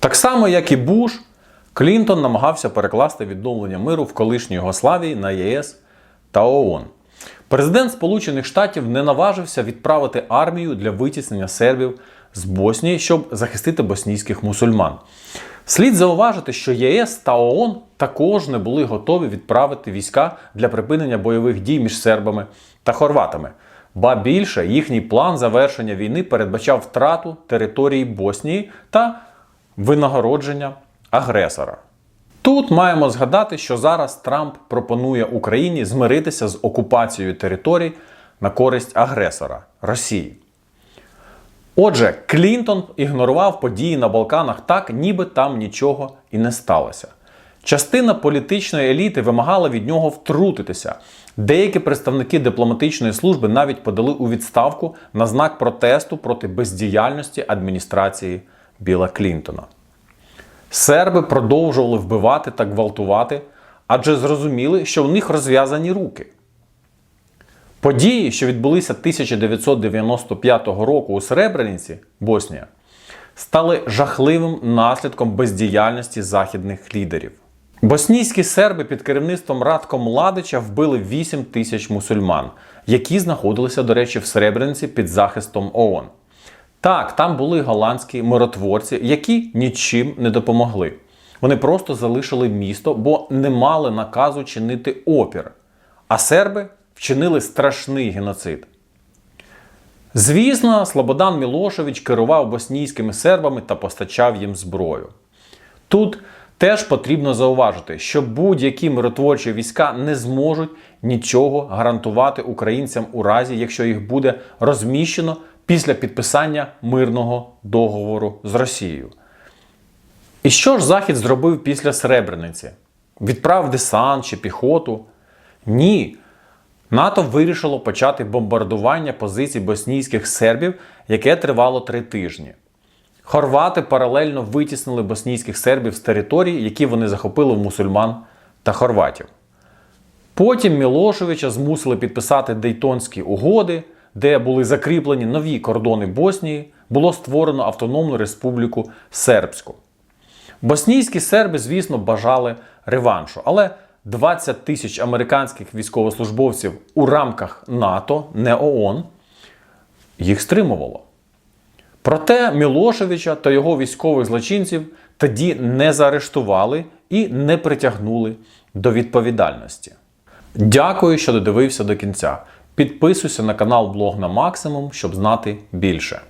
Так само, як і Буш, Клінтон намагався перекласти відновлення миру в колишній Югославії на ЄС та ООН. Президент Сполучених Штатів не наважився відправити армію для витіснення сербів з Боснії, щоб захистити боснійських мусульман. Слід зауважити, що ЄС та ООН також не були готові відправити війська для припинення бойових дій між сербами та хорватами. Ба більше їхній план завершення війни передбачав втрату території Боснії та винагородження агресора. Тут маємо згадати, що зараз Трамп пропонує Україні змиритися з окупацією територій на користь агресора Росії. Отже, Клінтон ігнорував події на Балканах так, ніби там нічого і не сталося. Частина політичної еліти вимагала від нього втрутитися. Деякі представники дипломатичної служби навіть подали у відставку на знак протесту проти бездіяльності адміністрації Біла Клінтона. Серби продовжували вбивати та гвалтувати, адже зрозуміли, що в них розв'язані руки. Події, що відбулися 1995 року у Сребрениці, Боснія, стали жахливим наслідком бездіяльності західних лідерів. Боснійські серби під керівництвом Радко Младича вбили 8 тисяч мусульман, які знаходилися, до речі, в Сребрениці під захистом ООН. Так, там були голландські миротворці, які нічим не допомогли. Вони просто залишили місто, бо не мали наказу чинити опір. А серби вчинили страшний геноцид. Звісно, Слободан Мілошевич керував боснійськими сербами та постачав їм зброю. Тут теж потрібно зауважити, що будь-які миротворчі війська не зможуть нічого гарантувати українцям у разі, якщо їх буде розміщено після підписання мирного договору з Росією. І що ж Захід зробив після Сребрениці? Відправ десант чи піхоту? Ні. НАТО вирішило почати бомбардування позицій боснійських сербів, яке тривало три тижні. Хорвати паралельно витіснили боснійських сербів з територій, які вони захопили в мусульман та хорватів. Потім Мілошевича змусили підписати Дейтонські угоди, де були закріплені нові кордони Боснії, було створено Автономну Республіку Сербську. Боснійські серби, звісно, бажали реваншу, але 20 тисяч американських військовослужбовців у рамках НАТО, не ООН, їх стримувало. Проте Мілошевича та його військових злочинців тоді не заарештували і не притягнули до відповідальності. Дякую, що додивився до кінця. Підписуйся на канал Блог на максимум, щоб знати більше.